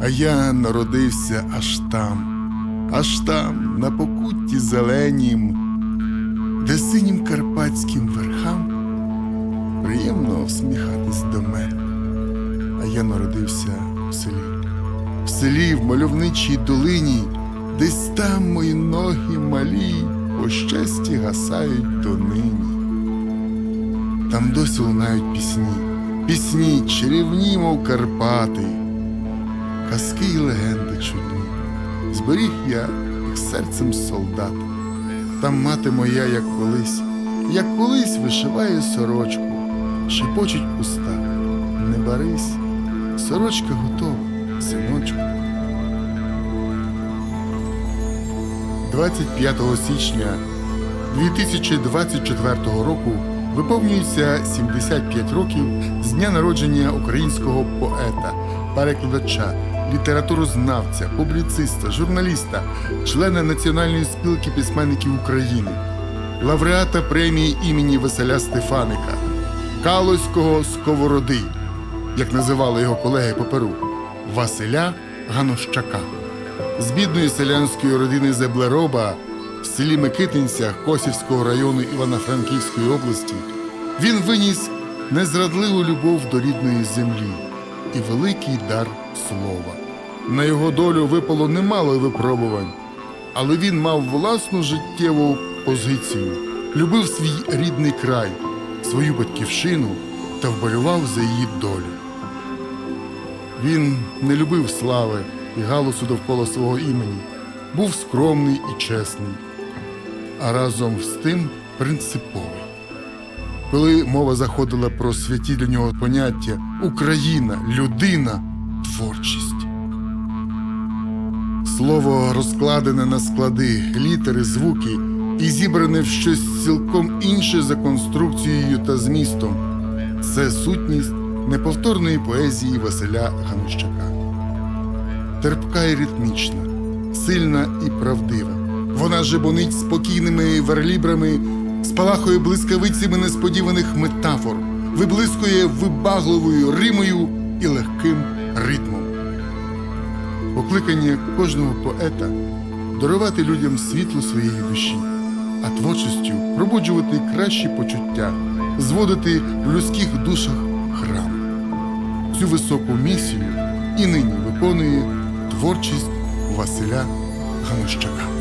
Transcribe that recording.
А я народився аж там, аж там, на покутті зеленім, де синім карпатським верхам приємно всміхатись до мене. А я народився в селі, в селі, в мальовничій долині, десь там мої ноги малі, по щасті гасають донині. Там досі лунають пісні, пісні чарівні, мов Карпати, казки й легенди чудні. Зберіг я їх серцем солдат. Там мати моя, як колись, як колись вишиває сорочку, шепочуть уста. Не барись, сорочка готова, синочку. 25 січня 2024 року виповнюється 75 років з дня народження українського поета, перекладача, літературознавця, публіциста, журналіста, члена Національної спілки письменників України, лауреата премії імені Василя Стефаника, Калоського Сковороди, як називали його колеги по Перу, Василя Ганощака. З бідної селянської родини Зеблероба в селі Микитинцях Косівського району Івано-Франківської області він виніс незрадливу любов до рідної землі і великий дар слова. На його долю випало немало випробувань, але він мав власну життєву позицію, любив свій рідний край, свою батьківщину та вболював за її долю. Він не любив слави і галасу довкола свого імені, був скромний і чесний, а разом з тим принциповий. Коли мова заходила про святі для нього поняття Україна, людина, творчість. Слово розкладене на склади, літери, звуки і зібране в щось цілком інше за конструкцією та змістом. Це сутність неповторної поезії Василя Ганущака. Терпка і ритмічна, сильна і правдива. Вона жебонить спокійними верлібрами, спалахує блискавицями несподіваних метафор, виблискує вибагливою римою і легким ритмом. Покликання кожного поета дарувати людям світло своєї душі, а творчістю пробуджувати кращі почуття, зводити в людських душах храм. Цю високу місію і нині виконує творчість Василя Ганущака.